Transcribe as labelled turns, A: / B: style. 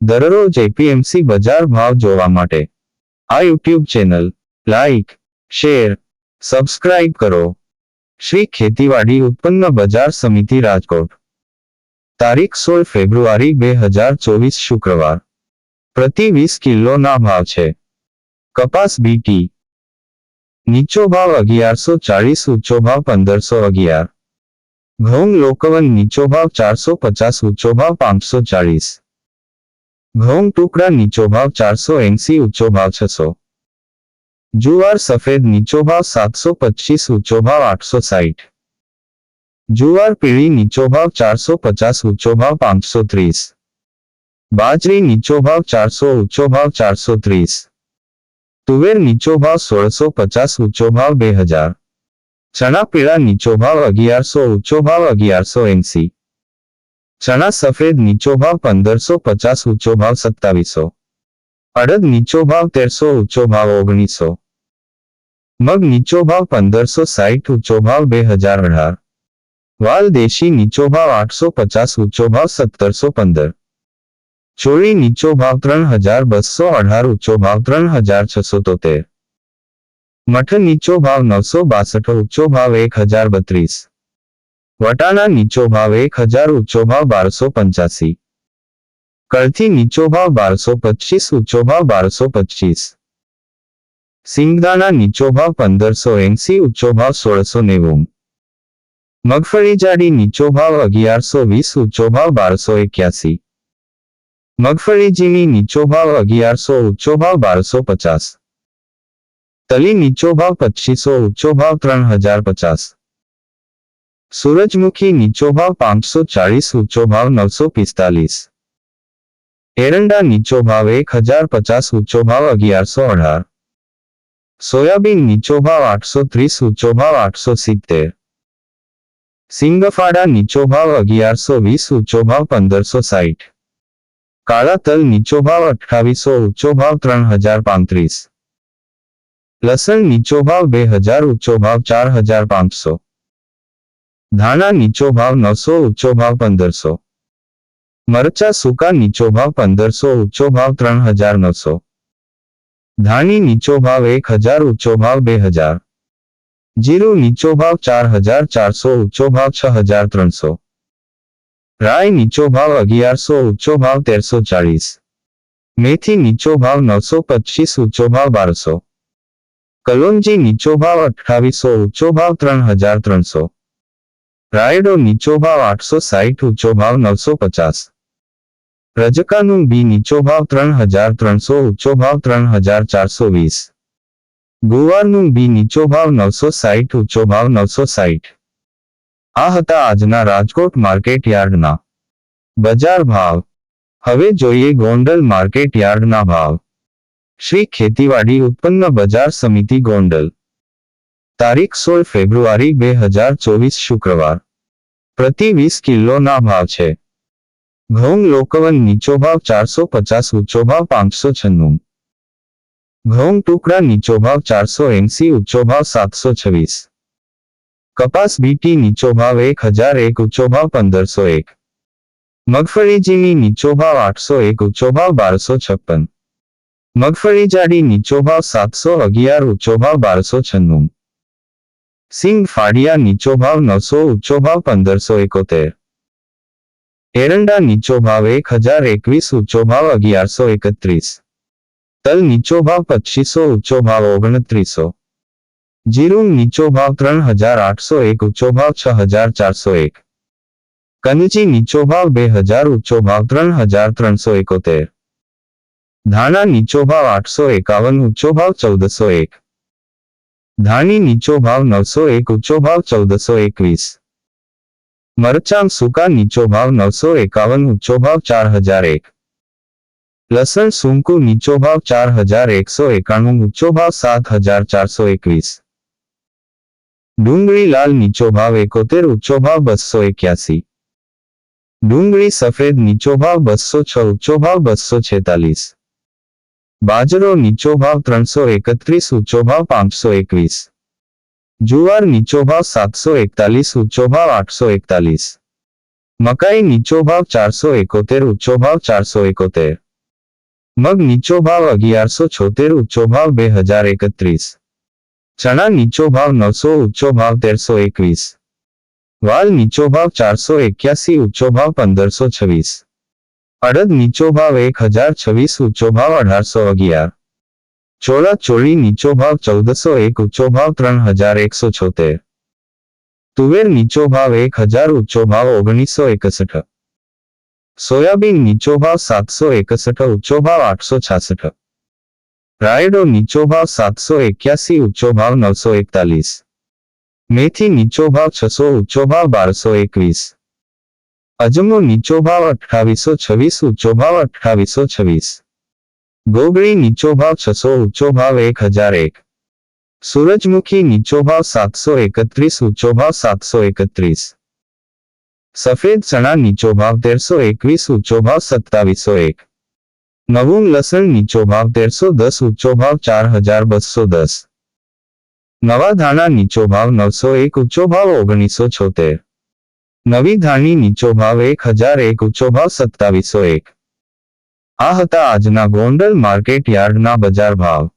A: દરરોજ એપીએમસી બજાર ભાવ જોવા માટે. આ YouTube channel like share subscribe કરો. શ્રી ખેતીવાડી ઉત્પન્ન બજાર સમિતિ રાજકોટ. તારીખ સોળ ફેબ્રુઆરી બે હજાર ચોવીસ શુક્રવાર. પ્રતિ વીસ કિલોના ભાવ છે. કપાસ બીટી નીચો ભાવ અગિયારસો ચાળીસ, ઊંચો ભાવ પંદરસો અગિયાર. ઘઉં લોકવન નીચો ભાવ ચારસો પચાસ, ઊંચો ભાવ પાંચસો ચાળીસ. ઘઉં ટુકડા નીચો ભાવ ચારસો એંસી ઊંચો ભાવ છસો જુવાર સફેદ નીચો ભાવ સાતસો પચીસ ઊંચો ભાવ આઠસો સાઠ જુવાર પીળી નીચો ભાવ ચારસો પચાસ ઊંચો ભાવ પાંચસો ત્રીસ બાજરી નીચો ભાવ ચારસો ઊંચો ભાવ ચારસો ત્રીસ તુવેર નીચો ભાવ સોળસો પચાસ ઊંચો ભાવ બે હજાર ચણા પીળા નીચો ભાવ અગિયારસો ઊંચો ભાવ અગિયારસો એંસી ચણા સફેદ નીચો ભાવ પંદરસો પચાસ ઊંચો ભાવ સત્તાવીસો અડદ નીચો ભાવ તેરસો ઊંચો ભાવ ઓગણીસો મગ નીચો ભાવ પંદરસો સાઠ ઊંચો ભાવ બે હજાર અઢાર વાલ દેશી નીચો ભાવ આઠસો પચાસ ઊંચો ભાવ સત્તરસો પંદર ચોળી નીચો ભાવ ત્રણ હજાર બસો અઢાર ઊંચો ભાવ ત્રણ હજાર છસો તોતેર મઠ નીચો ભાવ નવસો બાસઠ ઊંચો ભાવ એક હજાર બત્રીસ વટાણા નીચો ભાવ એક હજાર ઊંચો ભાવ બારસો પંચ્યાસી કળથી નીચો ભાવ બારસો પચીસ ઊંચો ભાવ બારસો પચીસ સિંગદાણા નીચો ભાવ પંદરસો એંસી ઊંચો ભાવ સોળસો નેવું મગફળી જાડી નીચો ભાવ અગિયારસો વીસ ઊંચો ભાવ બારસો એક્યાસી મગફળી ઝીણી નીચો ભાવ અગિયારસો ઊંચો ભાવ બારસો પચાસ તલી નીચો ભાવ પચીસો ઊંચો ભાવ ત્રણ હજાર પચાસ સૂરજમુખી નીચો ભાવ પાંચસો ચાળીસ ઊંચો ભાવ નવસો પિસ્તાલીસ એરંડા નીચો ભાવ એક હજાર પચાસ ઊંચો ભાવ અગિયારસો અઢાર સોયાબીન નીચો ભાવ આઠસો ત્રીસ ઊંચો ભાવ આઠસો સિત્તેર સિંગફાડા નીચો ભાવ અગિયારસો વીસ ઊંચો ભાવ પંદરસો સાઠ કાળા તલ નીચો ભાવ અઠ્ઠાવીસો ઊંચો ભાવ ત્રણ હજાર પાંત્રીસ લસણ નીચો ભાવ બે હજાર ઊંચો ભાવ ચાર હજાર પાંચસો ધાણા નીચો ભાવ નવસો ઊંચો ભાવ પંદરસો મરચા સૂકા નીચો ભાવ પંદરસો ઊંચો ભાવ ત્રણ હજાર નવસો ધાણી નીચો ભાવ એક હજાર ઊંચો ભાવ બે હજાર જીરું નીચો ભાવ ચાર હજાર ચારસો ઊંચો ભાવ છ હજાર ત્રણસો રાય નીચો ભાવ અગિયારસો ઊંચો ભાવ તેરસો ચાળીસ મેથી નીચો ભાવ નવસો પચીસ ઊંચો ભાવ બારસો કલોંજી નીચો ભાવ અઠ્ઠાવીસો ઊંચો ભાવ ત્રણ હજાર ત્રણસો રાયડો નીચો ભાવ આઠસો સાહીઠ ઊંચો ભાવ નવસો પચાસ. રજકાનું બી નીચો ભાવ ત્રણ હજાર ત્રણસો, ઊંચો ભાવ ત્રણ હજાર ચારસો વીસ. ગુવારનું બી નીચો ભાવ નવસો સાહીઠ ઊંચો ભાવ નવસો સાહીઠ આ હતા આજના રાજકોટ માર્કેટ યાર્ડના. બજાર ભાવ. હવે જોઈએ ગોંડલ માર્કેટ યાર્ડના ભાવ. શ્રી ખેતીવાડી ઉત્પન્ન બજાર સમિતિ ગોંડલ. તારીખ સોળ ફેબ્રુઆરી બે હજાર ચોવીસ શુક્રવાર. પ્રતિ વીસ કિલોના ભાવ છે. ઘઉં લોકવન નીચો ભાવ ચારસો પચાસ, ઊંચો ભાવ પાંચસો છન્નું. ઘઉં ટુકડા નીચો ભાવ ચારસો એંસી, ઊંચો ભાવ સાતસો છવ્વીસ. કપાસ બીટી નીચો ભાવ એક હજાર એક, ઊંચો ભાવ પંદરસો એક. મગફળીજીની નીચો ભાવ આઠસો એક, ઊંચો ભાવ બારસો છપ્પન. મગફળી જાડી નીચો ભાવ સાતસો અગિયાર, ઊંચો ભાવ બારસો છન્નું. સિંગ ફાડિયા નીચો ભાવ નવસો ઊંચો ભાવ પંદરસો એકોતેર એરંડા નીચો ભાવ એક હજાર એકવીસ ઊંચો ભાવ અગિયારસો એકત્રીસ તલ નીચો ભાવ પચીસો ઊંચો ભાવ ઓગણત્રીસો જીરું નીચો ભાવ ત્રણ હજાર આઠસો એક ઊંચો ભાવ છ હજાર ચારસો એક કનજી નીચો ભાવ બે હજાર ઊંચો ભાવ ત્રણ હજાર ત્રણસો એકોતેર ધાણા નીચો ભાવ આઠસો એકાવન ઊંચો ભાવ ચૌદસો એક ધાણી નીચો ભાવ નવસો એક ઊંચો ભાવ ચૌદસો એકવીસ મરચાં સૂકા નીચો ભાવ નવસો એકાવન ઊંચો ભાવ ચાર હજાર એક લસણ સૂંકુ નીચો ભાવ ચાર હજાર એકસો એકાણું ઊંચો ભાવ સાત હજાર ચારસો એકવીસ ડુંગળી લાલ નીચો ભાવ એકોતેર ઊંચો ભાવ બસો એક્યાસી ડુંગળી સફેદ નીચો ભાવ બસો છ ઊંચો ભાવ બસો છેતાલીસ બાજરો નીચો ભાવ ત્રણસો એકત્રીસ ઊંચો ભાવ પાંચસો એકવીસ જુવાર નીચો ભાવ સાતસો એકતાલીસ ઊંચો ભાવ આઠસો એકતાલીસ મકાઈ નીચો ભાવ ચારસો એકોતેર ઊંચો ભાવ ચારસો એકોતેર મગ નીચો ભાવ અગિયારસો છોતેર ઊંચો ભાવ બે હજાર એકત્રીસ ચણા નીચો ભાવ નવસો ઊંચો ભાવ તેરસો એકવીસ વાલ નીચો ભાવ ચારસો એક્યાસી ઊંચો ભાવ પંદરસો છવ્વીસ અડદ નીચો ભાવ એક હજાર છવ્વીસ ઊંચો ભાવ અઢારસો અગિયાર ચોળા ચોળી નીચો ભાવ ચૌદસો એક ઊંચો ભાવ ત્રણ હજાર એકસો છોતેર તુવેર નીચો ભાવ એક હજાર ઊંચો ભાવ ઓગણીસો એકસઠ સોયાબીન નીચો ભાવ સાતસો એકસઠ ઊંચો ભાવ આઠસો છાસઠ રાયડો નીચો ભાવ સાતસો એક્યાસી ઊંચો ભાવ નવસો એકતાલીસ મેથી નીચો ભાવ છસો ઊંચો ભાવ બારસો એકવીસ અજમો નીચો ભાવ અઠ્ઠાવીસો છવ્વીસ ઊંચો ભાવ અઠ્ઠાવીસો છવ્વીસ ગોગળી નીચો ભાવ છસો ઊંચો ભાવ એક હજાર એક સૂરજમુખી નીચો ભાવ સાતસો એકત્રીસ ઊંચો ભાવ સાતસો એકત્રીસ સફેદ ચણા નીચો ભાવ તેરસો એકવીસ ઊંચો ભાવ સત્તાવીસો એક નવું લસણ નીચો ભાવ તેરસો દસ ઊંચો ભાવ ચાર હજાર બસો દસ નવા ધાણા નીચો ભાવ નવસો એક ઊંચો ભાવ ઓગણીસો છોતેર નવી ધાણી નીચો ભાવ એક હજાર એક ઊંચો ભાવ સત્તાવીસો એક. આ હતા આજના ગોંડલ માર્કેટ યાર્ડના બજાર ભાવ.